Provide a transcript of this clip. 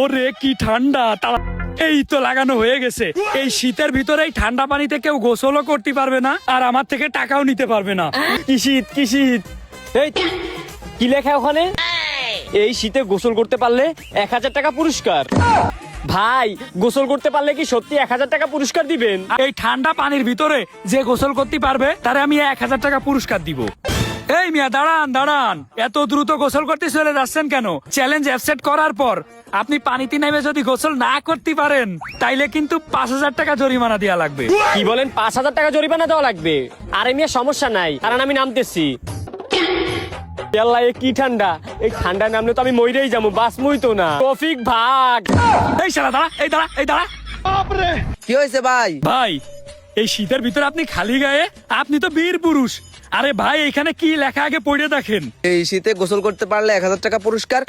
ওরে কি ঠান্ডা এই তো লাগানো হয়ে গেছে। এই শীতের ভিতরে এই ঠান্ডা পানিতে কেউ গোসলও করতে পারবে না, আর আমার থেকে টাকাও নিতে পারবে না। কি শীত কি শীত? এই, কি লেখা ওখানে? এই শীতে গোসল করতে পারলে এক হাজার টাকা পুরস্কার। ভাই, গোসল করতে পারলে কি সত্যি এক হাজার টাকা পুরস্কার দিবেন? এই ঠান্ডা পানির ভিতরে যে গোসল করতে পারবে, তারে আমি এক হাজার টাকা পুরস্কার দিব। এই মিয়া দাঁড়ান দাঁড়ান। এত দ্রুত গোসল করতে চলে যাচ্ছেন কেন? চ্যালেঞ্জ অ্যাকসেপ্ট করার পর আপনি পানিতে নেমে যদি গোসল না করতে পারেন তাইলে কিন্তু পাঁচ হাজার টাকা জরিমানা দেওয়া লাগবে। কি বলেন? পাঁচ হাজার টাকা জরিমানা দেওয়া লাগবে? আরে মিয়া সমস্যা নাই। কারণ আমি নামতেছি। আল্লাহ কি ঠান্ডা। এই ঠান্ডায় নামলে তো আমি মইরেই যাব বাস মুই তো না। টফিক ভাগ। এই সারা দাঁড়া এই দাঁড়া এই দাঁড়া। কি হয়েছে ভাই? ভাই এই শীতের ভিতরে আপনি খালি গায়ে? আপনি তো বীর পুরুষ। আরে ভাই, এখানে কি লেখা আগে পড়ে দেখেন। এই শীতে গোসল করতে পারলে এক হাজার টাকা পুরস্কার।